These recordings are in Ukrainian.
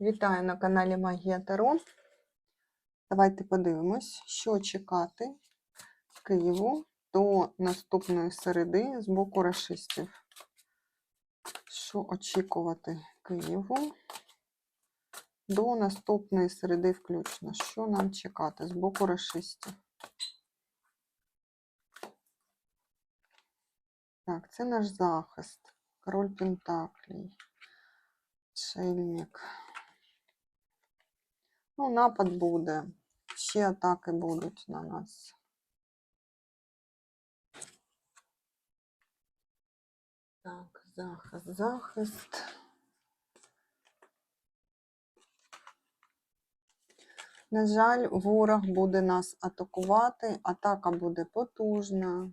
Вітаю на каналі Магія Таро. Давайте подивимось, що чекати Києву до наступної середи з боку расистів. Що очікувати Києву до наступної середи включно? Що нам чекати з боку расистів? Так, це наш захист. Король Пентаклей. Шельник. Ну, напад буде. Ще атаки будуть на нас. Так, захист, захист. На жаль, ворог буде нас атакувати. Атака буде потужна.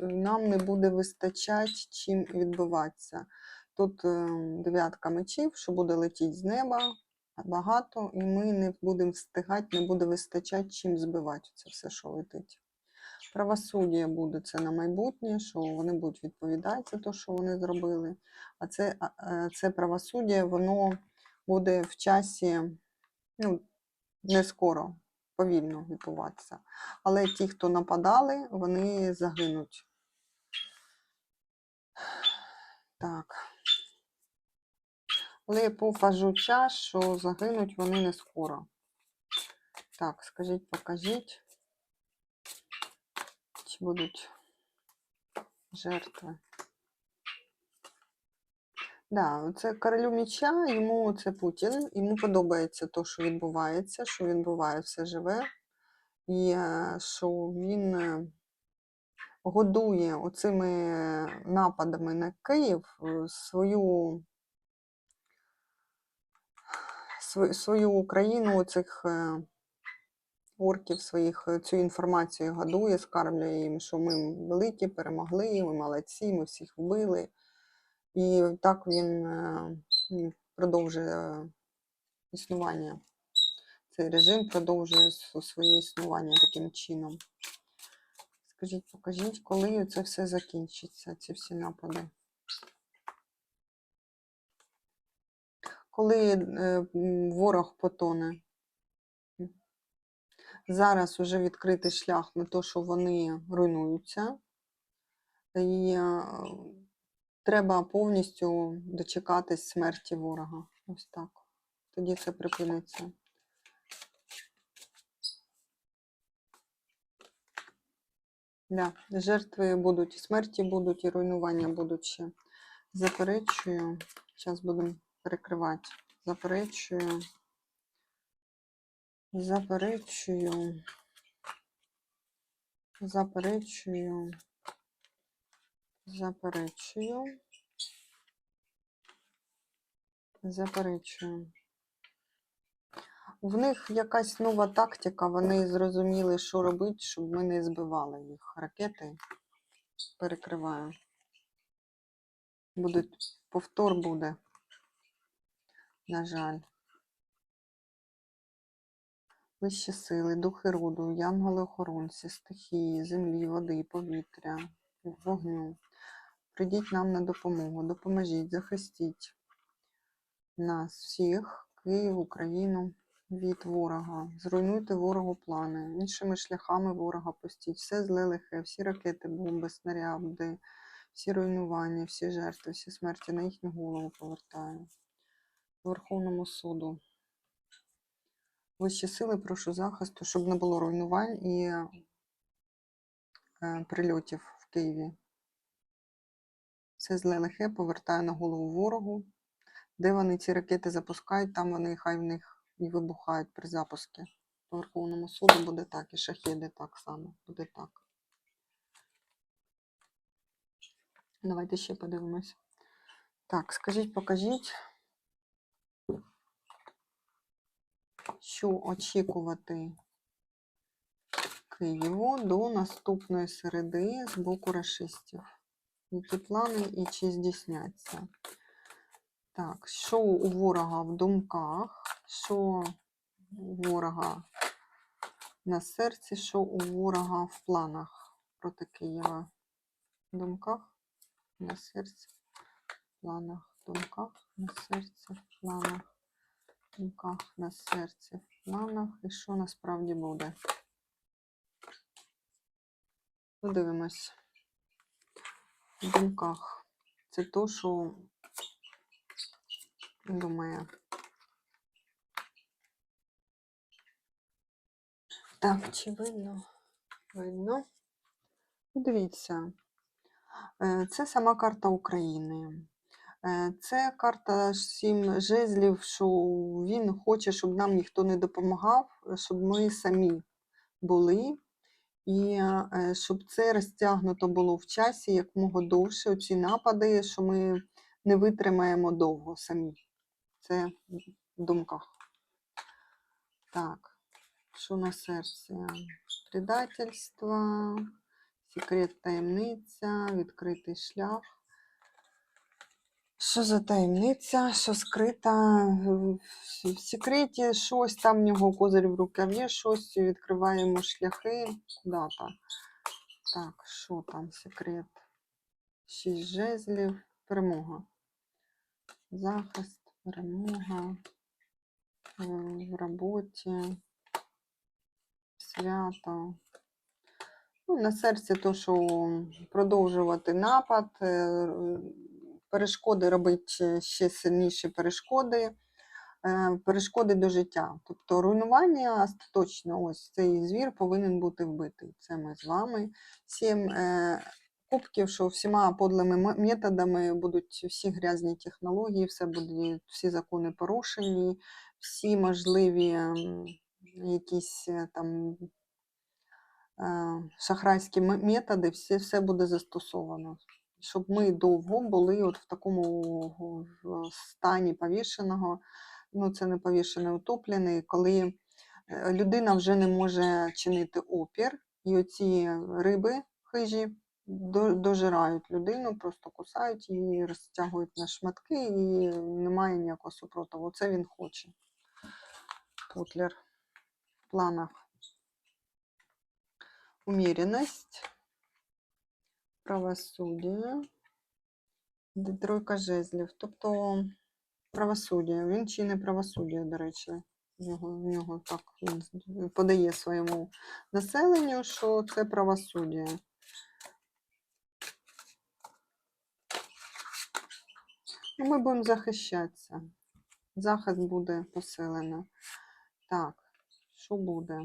Нам не буде вистачати чим відбиватися. Тут е, дев'ятка мечів, що буде летіти з неба багато, і ми не будемо встигати, не буде вистачати чим збивати це все, що летить. Правосуддя буде це на майбутнє, що вони будуть відповідати за те, що вони зробили. А це, це правосуддя, воно буде в часі ну, не скоро, повільно відбуватися. Але ті, хто нападали, вони загинуть. Так. Але по фажу час, що загинуть вони не скоро. Так, скажіть, покажіть, чи будуть жертви. Да, це королю міча, йому це Путін, йому подобається те, що відбувається, що він буває все живе, і е, що він е, годує оцими нападами на Київ е, свою свою Україну цих е, орків своїх е, цю інформацію годує, скармлює їм, що ми великі, перемогли, ми молодці, ми всіх вбили. І так він е, продовжує існування. Цей режим продовжує своє існування таким чином. Скажіть, покажіть, коли це все закінчиться, ці всі напади? Коли е, ворог потоне. Зараз вже відкритий шлях на те, що вони руйнуються, і е, треба повністю дочекатись смерті ворога. Ось так. Тоді це припиниться. Да, жертви будуть, смерті будуть, і руйнування будуть ще. Заперечую. Зараз будемо перекривати. Заперечую. Заперечую. Заперечую. Заперечую. Заперечую. В них якась нова тактика, вони зрозуміли, що робити, щоб ми не збивали їх. Ракети перекриваю. Будуть, повтор буде на жаль. Вищі сили, духи роду, янголи-охоронці, стихії, землі, води, повітря, вогню. Прийдіть нам на допомогу, допоможіть, захистіть нас всіх, Київ, Україну від ворога. Зруйнуйте ворогу плани, іншими шляхами ворога пустіть. Все зле лихе, всі ракети, бомби, снаряди, всі руйнування, всі жертви, всі смерті на їхню голову повертаю. Верховному суду. Вищі сили, прошу захисту, щоб не було руйнувань і е, прильотів в Києві. Все зле лихе повертаю на голову ворогу. Де вони ці ракети запускають, там вони хай в них і вибухають при запуску. По Верховному суду буде так, і шахеди так само, буде так. Давайте ще подивимось. Так, скажіть, покажіть. Що очікувати Києву до наступної середи з боку расистів. Які плани і чи здійсняться? Так, що у ворога в думках, що у ворога на серці, що у ворога в планах проти Києва? В думках, на серці, в планах, в думках, на серці, в планах думках, на серці, в планах і що насправді буде. Подивимось. В думках. Це то, що думає. Так, чи видно? Видно. Дивіться, е, це сама карта України. Е, Це карта сім жезлів, що він хоче, щоб нам ніхто не допомагав, щоб ми самі були, і е, щоб це розтягнуто було в часі якомога довше. Оці напади, що ми не витримаємо довго самі. Це в думках. Так, що на серці? Предательство, секрет таємниця, відкритий шлях. Що за таємниця, що скрита в секреті, щось там в нього козир в рукаві, щось відкриваємо шляхи. Куда-то. Так, що там секрет? Шість жезлів, перемога. Захист, перемога е, в роботі, свято. Ну, на серці то, що продовжувати напад, е, перешкоди робити ще сильніші перешкоди, е, перешкоди до життя. Тобто руйнування остаточно, ось цей звір повинен бути вбитий. Це ми з вами. Сім е, кубків, що всіма подлими методами будуть всі грязні технології, все буде, всі закони порушені, всі можливі якісь е, там е, шахрайські методи, все, все буде застосовано. Щоб ми довго були от в такому стані повішеного, ну це не повішений, утоплений, коли е, людина вже не може чинити опір, і оці риби хижі дожирають людину, просто кусають її, розтягують на шматки, і немає ніякого супротиву. Це він хоче. Путлер в планах умеренность, правосуддя, де тройка жезлів. Тобто правосуддя. Він чинить правосуддя, до речі. В нього, в нього так він подає своєму населенню, що це правосуддя. Ми будемо захищатися. Захист буде посилено. Так, що буде?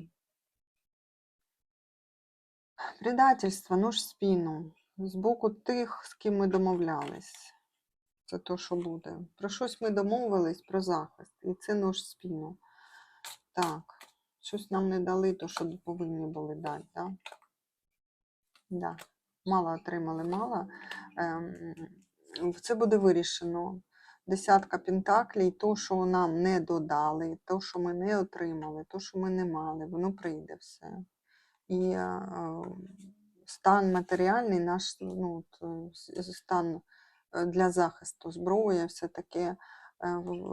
Предательство, нож в спину. З боку тих, з ким ми домовлялись. Це то, що буде. Про щось ми домовились, про захист. І це нож спину. Так, щось нам не дали, то що повинні були дати, да? Да. Мало отримали, мало. Ем, це буде вирішено. Десятка пентаклей, то, що нам не додали, то, що ми не отримали, то, що ми не мали, воно прийде все. І е, стан матеріальний, наш ну, е, стан е, для захисту зброї, все таке е,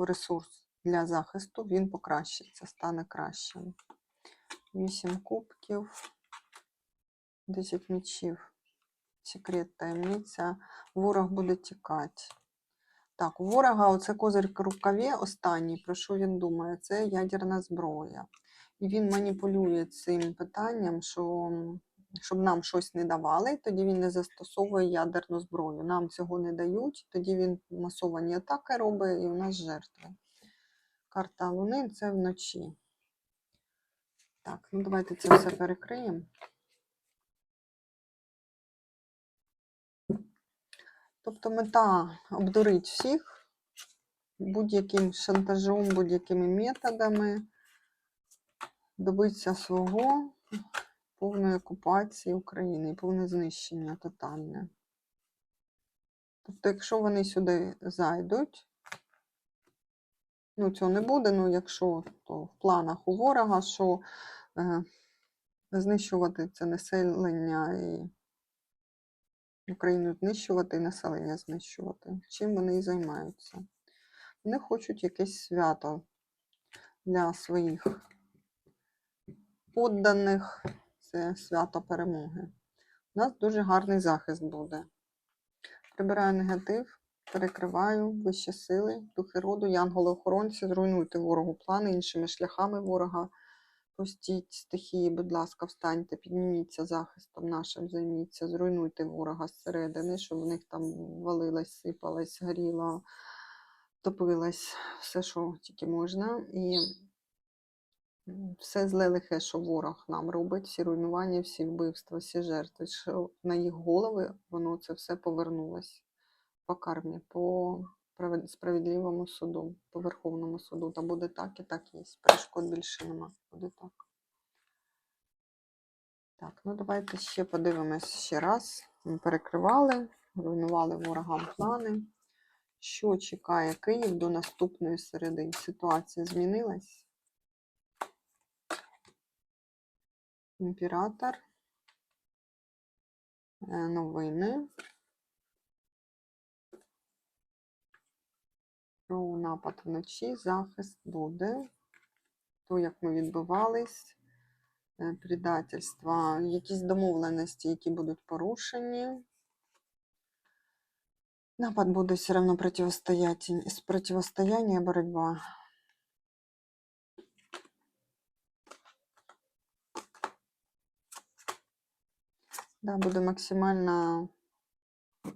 ресурс для захисту, він покращиться, стане кращим. Вісім кубків, 10 мечів, секрет, таємниця. Ворог буде тікати. Так, у ворога оце козир рукаві останній, про що він думає? Це ядерна зброя. І він маніпулює цим питанням, що щоб нам щось не давали, тоді він не застосовує ядерну зброю. Нам цього не дають, тоді він масовані атаки робить і у нас жертви. Карта Луни це вночі. Так, ну давайте це все перекриємо. Тобто мета обдурить всіх будь-яким шантажом, будь-якими методами, добитися свого повної окупації України і повне знищення тотальне. Тобто, якщо вони сюди зайдуть, ну цього не буде, ну якщо то в планах у ворога, що е, знищувати це населення і Україну знищувати і населення знищувати. Чим вони і займаються? Вони хочуть якесь свято для своїх подданих. Це свято перемоги. У нас дуже гарний захист буде. Прибираю негатив. Перекриваю вищі сили, духи роду, янголи-охоронці, зруйнуйте ворогу плани іншими шляхами ворога. Пустіть стихії, будь ласка, встаньте, підніміться захистом нашим, займіться, зруйнуйте ворога зсередини, щоб в них там валилось, сипалось, горіло, топилось, все, що тільки можна. І все зле лихе, що ворог нам робить, всі руйнування, всі вбивства, всі жертви, що на їх голови воно це все повернулось по кармі, по справедливому суду, по Верховному суду. Та буде так і так є. Перешкод більше нема. Буде так. Так, ну давайте ще подивимось ще раз. Ми перекривали, руйнували ворогам плани. Що чекає Київ до наступної середи? Ситуація змінилась. Імператор. Е, Новини. Про напад вночі, захист буде. То, як ми відбивались, е, предательства, якісь домовленості, які будуть порушені. Напад буде все одно противостояние, противостояние, боротьба. Да, буде максимально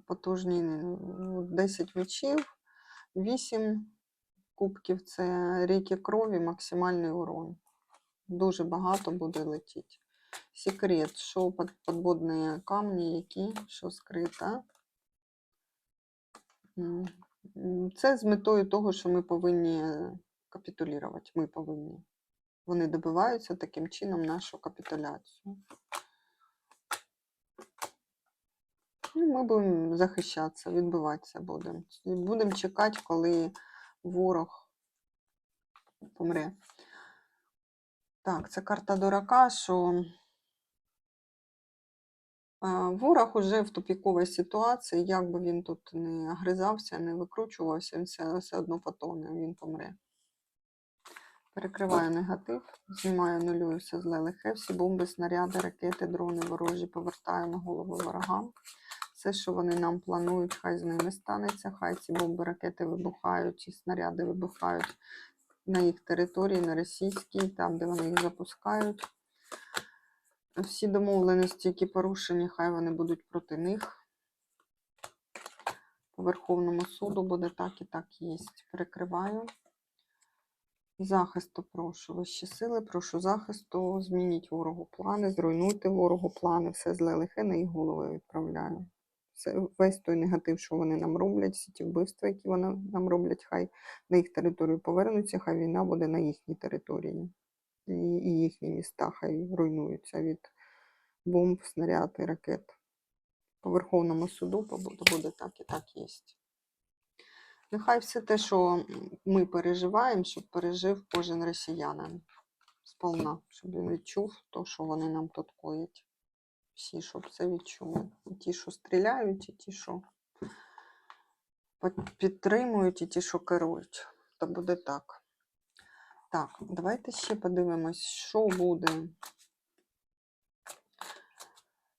потужні ну, 10 мечів, 8 кубків це ріки крові, максимальний урон. Дуже багато буде летіти. Секрет, що під підводні камні, які, що скрита. Це з метою того, що ми повинні капітулювати. Ми повинні. Вони добиваються таким чином нашу капітуляцію. Ну, ми будемо захищатися, відбиватися будемо. Будемо чекати, коли ворог помре. Так, це карта дурака, що ворог уже в тупіковій ситуації, як би він тут не огризався, не викручувався, він все, все одно потоне, він помре. Перекриваю негатив, знімаю нулюю все зле лихе, всі бомби, снаряди, ракети, дрони ворожі повертаю на голову ворогам. Все, що вони нам планують, хай з ними станеться, хай ці бомби, ракети вибухають і снаряди вибухають на їх території, на російській, там, де вони їх запускають. Всі домовленості, які порушені, хай вони будуть проти них. По Верховному суду буде так і так є. Перекриваю. Захисту прошу. Вищі сили, прошу захисту. Змініть ворогу плани, зруйнуйте ворогу плани, все зле лихе на їх голови відправляю. Все, весь той негатив, що вони нам роблять, всі ті вбивства, які вони нам роблять, хай на їх територію повернуться, хай війна буде на їхній території. І, їхні міста хай руйнуються від бомб, снаряд і ракет. По Верховному суду буде так і так є. Нехай все те, що ми переживаємо, щоб пережив кожен росіянин сповна, щоб він відчув то, що вони нам тут коять. Всі, щоб це відчули. І ті, що стріляють, і ті, що підтримують, і ті, що керують. То буде так. Так, давайте ще подивимось, що буде.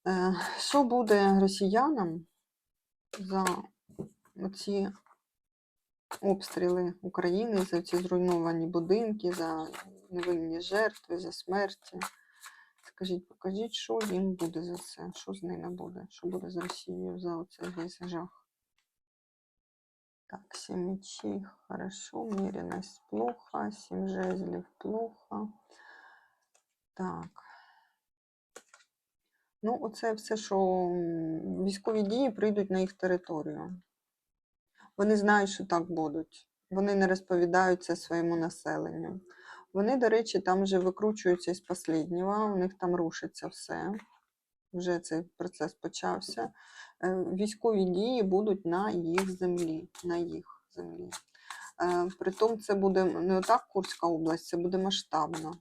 Е, Що буде росіянам за ці обстріли України, за ці зруйновані будинки, за невинні жертви, за смерті? Скажіть, покажіть, що їм буде за це? Що з ними буде? Що буде з Росією за оцей весь жах? Так, сім мечей, хорошо, умеренность плохо, сім жезлів плохо. Так. Ну, оце все, що військові дії прийдуть на їх територію. Вони знають, що так будуть. Вони не розповідають це своєму населенню. Вони, до речі, там вже викручуються із останнього, у них там рушиться все. Вже цей процес почався. Е, Військові дії будуть на їх землі. На їх землі. Е, Притом це буде не отак Курська область, це буде масштабно.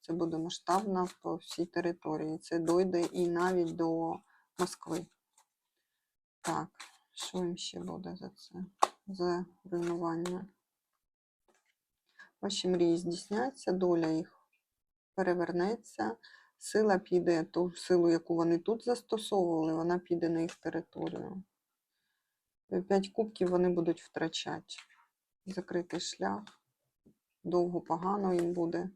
Це буде масштабно по всій території. Це дойде і навіть до Москви. Так, що їм ще буде за це? За руйнування? Ваші мрії здійсняться, доля їх перевернеться, сила піде, ту силу, яку вони тут застосовували, вона піде на їх територію. П'ять кубків вони будуть втрачати. Закритий шлях. Довго погано їм буде.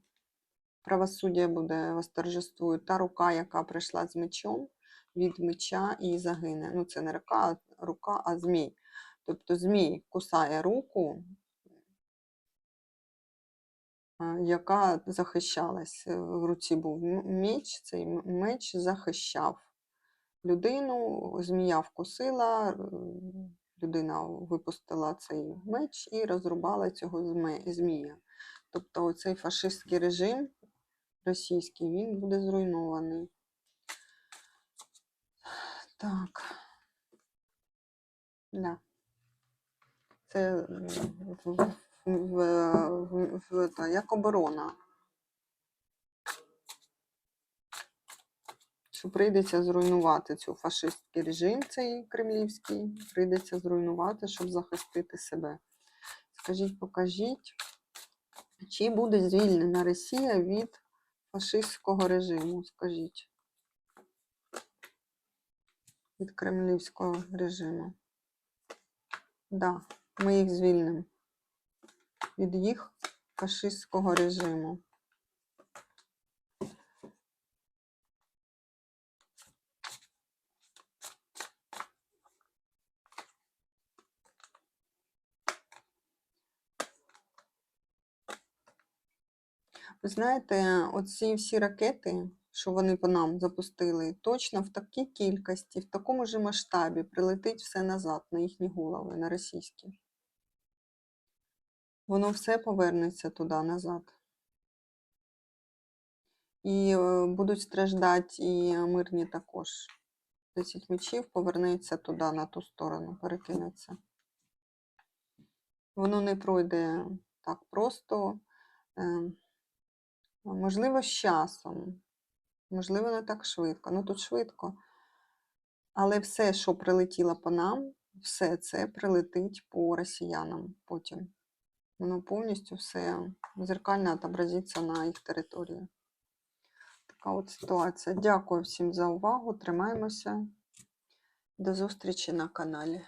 Правосуддя буде восторжествує. Та рука, яка прийшла з мечом, від меча і загине. Ну, це не рука, а рука, а змій. Тобто змій кусає руку, яка захищалась. Е, В руці був меч, цей меч захищав людину, змія вкусила, людина випустила цей меч і розрубала цього змія. Тобто цей фашистський режим російський, він буде зруйнований. Так. Да. Це в, в, в, та, як оборона. Що прийдеться зруйнувати цю фашистський режим, цей кремлівський, прийдеться зруйнувати, щоб захистити себе. Скажіть, покажіть, чи буде звільнена Росія від фашистського режиму? Скажіть. Від кремлівського режиму. Да, ми їх звільнимо від їх фашистського режиму. Ви знаєте, оці всі ракети, що вони по нам запустили, точно в такій кількості, в такому ж масштабі прилетить все назад на їхні голови, на російські. Воно все повернеться туди назад. І е, будуть страждати і мирні також. Десять мечів повернеться туди, на ту сторону, перекинеться. Воно не пройде так просто. Е, Можливо, з часом, можливо, не так швидко. Ну тут швидко. Але все, що прилетіло по нам, все це прилетить по росіянам потім. Воно повністю все зеркально отобразиться на їх території. Така от ситуація. Дякую всім за увагу. Тримаємося. До зустрічі на каналі.